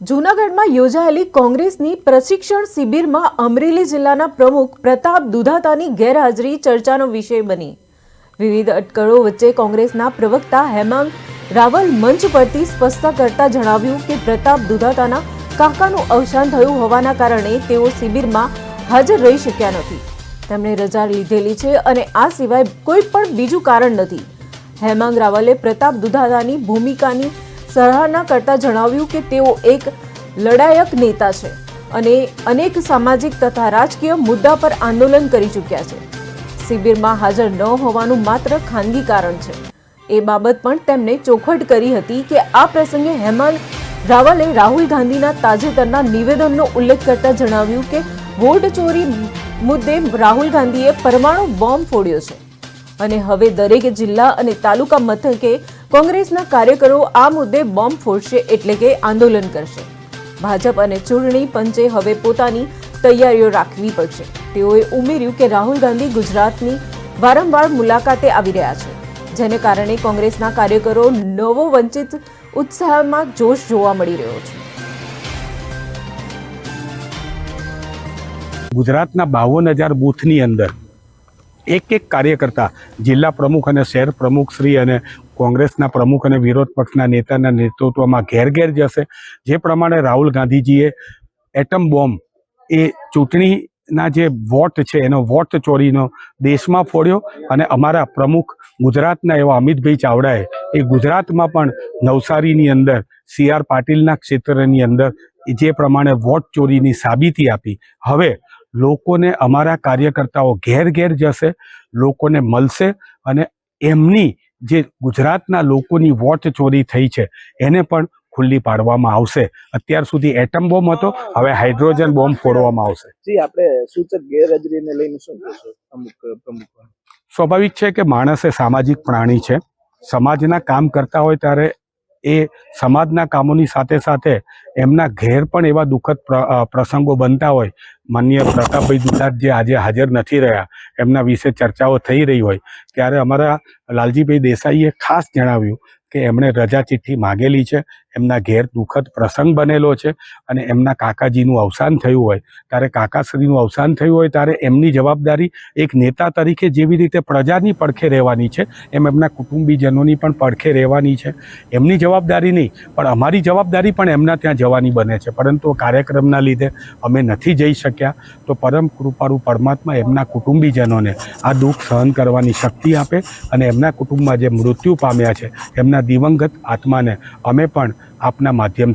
જૂનાગઢમાં યોજાયેલી કોંગ્રેસની પ્રશિક્ષણ શિબિરમાં અમરેલી જિલ્લાના પ્રમુખ પ્રતાપ દુધાતાની ગેરહાજરી ચર્ચાનો વિષય બની. વિવિધ અટકળો વચ્ચે કોંગ્રેસના પ્રવક્તા હેમાંગ રાવલ મંચ પરથી સ્પષ્ટતા કરતા જણાવ્યું કે પ્રતાપ દુધાતાના કાકાનું અવસાન થયું હોવાના કારણે તેઓ શિબિરમાં હાજર રહી શક્યા નથી. તેમણે રજા લીધેલી છે અને આ સિવાય કોઈ પણ બીજું કારણ નથી. હેમાંગ રાવલે પ્રતાપ દુધાતાની ભૂમિકાની સરાહના કરતા જણાવ્યું કે તેઓ એક લડાયક નેતા છે અને અનેક સામાજિક તથા રાજકીય મુદ્દા પર આંદોલન કરી ચૂક્યા છે. શિબિરમાં હાજર ન હોવાનું માત્ર ખાનગી કારણ છે. એ બાબત પણ તેમણે ચોખવટ કરી હતી કે આ પ્રસંગે હેમાન રાવલે રાહુલ ગાંધીના તાજેતરના નિવેદનનો ઉલ્લેખ કરતા જણાવ્યું કે વોટ ચોરી મુદ્દે રાહુલ ગાંધીએ પરમાણુ બોમ્બ ફોડ્યો છે. અને હવે દરેક જિલ્લા અને તાલુકા મથકે કોંગ્રેસના કાર્યકરો આ મુદ્દે બોમ્બ ફોડશે એટલે કે આંદોલન કરશે. ભાજપ અને ચૂંટણી પંચે હવે પોતાની તૈયારીઓ રાખવી પડશે. તેઓએ ઉમેર્યું કે રાહુલ ગાંધી ગુજરાતની વારંવાર મુલાકાતે આવી રહ્યા છે, જેને કારણે કોંગ્રેસના કાર્યકરો નવો વંચિત ઉત્સાહમાં જોશ જોવા મળી રહ્યો છે. ગુજરાતના બાવન હજાર બૂથની અંદર એક એક કાર્યકર્તા, જિલ્લા પ્રમુખ અને શહેર પ્રમુખ શ્રી અને કોંગ્રેસના પ્રમુખ અને વિરોધ પક્ષના નેતાના નેતૃત્વમાં ઘેર ઘેર જશે જે પ્રમાણે રાહુલ ગાંધીજીએ એટમ બોમ્બ, એ ચૂંટણીના જે વોટ છે, એનો વોટ ચોરીનો દેશમાં ફોડ્યો અને અમારા પ્રમુખ ગુજરાતના એવા અમિતભાઈ ચાવડાએ એ ગુજરાતમાં પણ નવસારીની અંદર, સી આર પાટીલના ક્ષેત્રની અંદર જે પ્રમાણે વોટ ચોરીની સાબિતી આપી. હવે લોકોને અમારા કાર્યકર્તાઓ ઘેર ઘેર જશે લોકોને મળશે અને એમની જે ગુજરાતના લોકોની વોટ ચોરી થઈ છે એને પણ ખુલ્લી પાડવામાં આવશે. અત્યાર સુધી એટમ બોમ્બ હતો હવે હાઇડ્રોજન બોમ્બ ફોડવામાં આવશે. જી આપણે સૂચક ગેરહાજરીને લઈને શું અમુક પ્રમુખ. સ્વાભાવિક છે કે માણસ એ સામાજિક પ્રાણી છે. સમાજના કામ કરતા હોય ત્યારે એ સમાજના કામોની સાથે સાથે એમના ઘેર પણ એવા દુઃખદ પ્રસંગો બનતા હોય. માન્ય પ્રતાપભાઈ દુધાત જે આજે હાજર નથી રહ્યા, એમના વિશે ચર્ચાઓ થઈ રહી હોય, ત્યારે અમારા લાલજીભાઈ દેસાઈએ ખાસ જણાવ્યું કે એમણે રજા ચિઠ્ઠી માગેલી છે. એમના ઘેર દુઃખદ પ્રસંગ બનેલો છે અને એમના કાકાજીનું અવસાન થયું હોય, ત્યારે કાકાશ્રીનું અવસાન થયું હોય, ત્યારે એમની જવાબદારી એક નેતા તરીકે જેવી રીતે પ્રજાની પડખે રહેવાની છે, એમ એમના કુટુંબીજનોની પણ પડખે રહેવાની છે. એમની જવાબદારી નહીં, પણ અમારી જવાબદારી પણ એમના ત્યાં જવાની બને છે. પરંતુ કાર્યક્રમના લીધે અમે નથી જઈ શક્યા. તો પરમ કૃપાળુ પરમાત્મા એમના કુટુંબીજનોને આ દુઃખ સહન કરવાની શક્તિ આપે અને એમના કુટુંબમાં જે મૃત્યુ પામ્યા છે, એમના દિવંગત આત્માને અમે પણ આપના માધ્યમ